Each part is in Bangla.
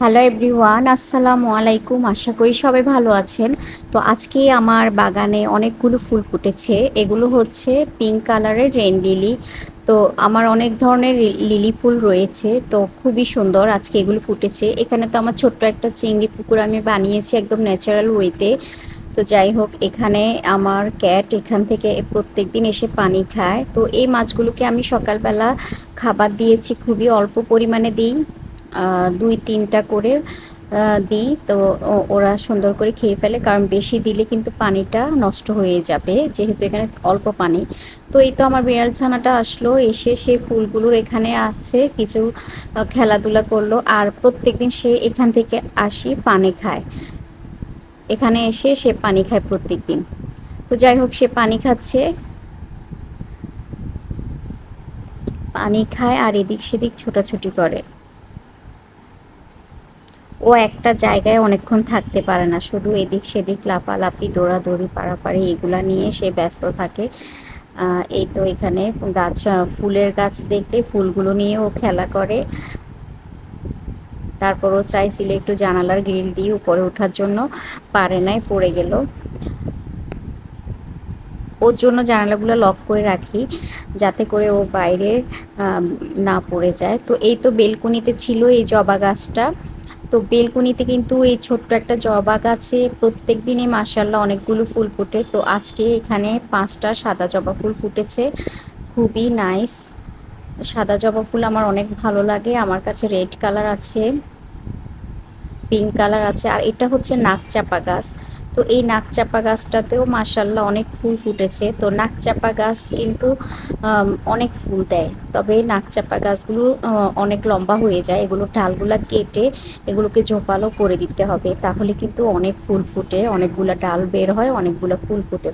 হ্যালো এভরিওয়ান আসসালামু আলাইকুম। আশা করি সবাই ভালো আছেন। তো আজকে আমার বাগানে অনেকগুলো ফুল ফুটেছে। এগুলো হচ্ছে পিঙ্ক কালারের রেন লিলি তো আমার অনেক ধরনের লিলি ফুল রয়েছে। তো খুবই সুন্দর আজকে এগুলো ফুটেছে। এখানে তো আমার ছোট্ট একটা চিংড়ি পুকুর আমি বানিয়েছি একদম ন্যাচারাল ওয়েতে তো যাই হোক, এখানে আমার ক্যাট এখান থেকে প্রত্যেক দিন এসে পানি খায়। তো এই মাছগুলোকে আমি সকালবেলা খাবার দিয়েছি। খুবই অল্প পরিমাণে দিই। দুই, তিনটা করে দিই। তো ওরা সুন্দর করে খেয়ে ফেলে। কারণ বেশি দিলে কিন্তু পানিটা নষ্ট হয়ে যাবে, যেহেতু এখানে অল্প পানি। তো এই তো আমার বিড়াল ছানাটা আসলো, এসে সে ফুলগুলোর এখানে আসছে কিছু খেলাধুলা করল। আর প্রত্যেক দিন সে এখান থেকে আসি, পানি খায়। এখানে এসে সে পানি খায় প্রত্যেক দিন তো যাই হোক, সে পানি খাচ্ছে। পানি খায় আর এদিক সেদিক ছোটাছুটি করে। ও একটা জায়গায় অনেকক্ষণ থাকতে পারে না। শুধু এদিক সেদিক লাপালাপি, দৌড়াদৌড়ি পাড়াপাড়ি এগুলা নিয়ে সে ব্যস্ত থাকে। এই তো এখানে গাছ, ফুলের গাছ দেখলে ফুলগুলো নিয়ে ও খেলা করে। তারপর ও চাইছিল একটু জানালার গ্রিল দিয়ে উপরে ওঠার জন্য, পারে নাই, পড়ে গেল। ওর জন্য জানালাগুলো লক করে রাখি, যাতে করে ও বাইরে না পড়ে যায়। তো এই তো বেলকুনিতে ছিল এই জবা গাছটা। তো বেলকুনিতে কিন্তু এই ছোট্ট একটা জবা গাছে প্রত্যেক দিনে মাসাল্লাহ অনেকগুলো ফুল ফুটে। তো আজকে এখানে পাঁচটা সাদা জবা ফুল ফুটেছে। খুবই নাইস সাদা জবা ফুল আমার অনেক ভালো লাগে। আমার কাছে রেড কালার আছে পিঙ্ক কালার আছে, আর এটা হচ্ছে নাকচাপা গাছ। তো এই নাকচাপা গাছটাতেও মাসাল্লাহ অনেক ফুল ফুটেছে। তো নাকচাপা গাছ কিন্তু অনেক ফুল দেয়। তবে নাকচাপা গাছগুলো অনেক লম্বা হয়ে যায়। এগুলো ডালগুলা কেটে এগুলোকে ঝোপালো করে দিতে হবে। তাহলে কিন্তু অনেক ফুল ফুটে, অনেকগুলো ডাল বের হয়, অনেকগুলো ফুল ফুটে।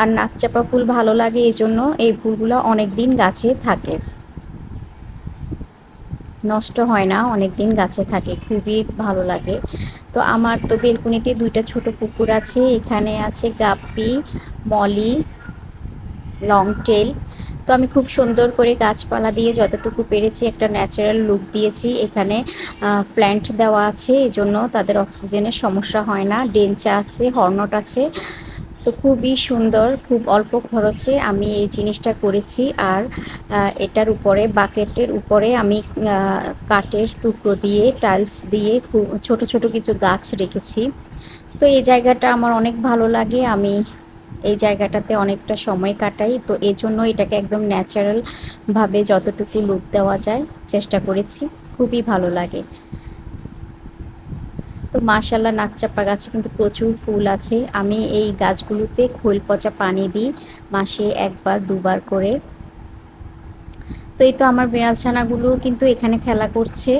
আর নাকচাপা ফুল ভালো লাগে এই জন্য এই ফুলগুলো অনেক দিন গাছে থাকে। নষ্ট হয় না অনেক দিন গাছে থাকে। খুবই ভালো লাগে। তো আমার তো বেলকুনিতে দুইটা ছোট পুকুর আছে, এখানে আছে গাপ্পি, মলি লং টেল তো আমি খুব সুন্দর করে গাছপালা দিয়ে যতটুকু পেরেছি একটা ন্যাচারাল লুক দিয়েছি। এখানে প্ল্যান্ট দেওয়া আছে এই জন্য তাদের অক্সিজেনের সমস্যা হয় না। ডেঞ্চা আছে হর্নট আছে। তো খুবই সুন্দর, খুব অল্প খরচে আমি এই জিনিসটা করেছি আর এটার উপরে, বাকেটের উপরে আমি কাঠের টুকরো দিয়ে, টাইলস দিয়ে খুব ছোট ছোট কিছু গাছ রেখেছি। তো এই জায়গাটা আমার অনেক ভালো লাগে, আমি এই জায়গাটাতে অনেকটা সময় কাটাই। তো এই জন্য এটাকে একদম ন্যাচারালভাবে যতটুকু লুক দেওয়া যায়, চেষ্টা করেছি। খুবই ভালো লাগে। তো মাশাল্লাহ নাকচাপা গাছে কিন্তু প্রচুর ফুল আছে। আমি এই গাছগুলোতে খোল পচা পানি দিই, মাসে একবার, দুবার করে। তো এই তো আমার বিড়াল ছানাগুলো কিন্তু এখানে খেলা করছে,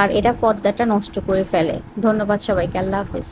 আর এটা পর্দাটা নষ্ট করে ফেলে। ধন্যবাদ সবাইকে, আল্লাহ হাফেজ।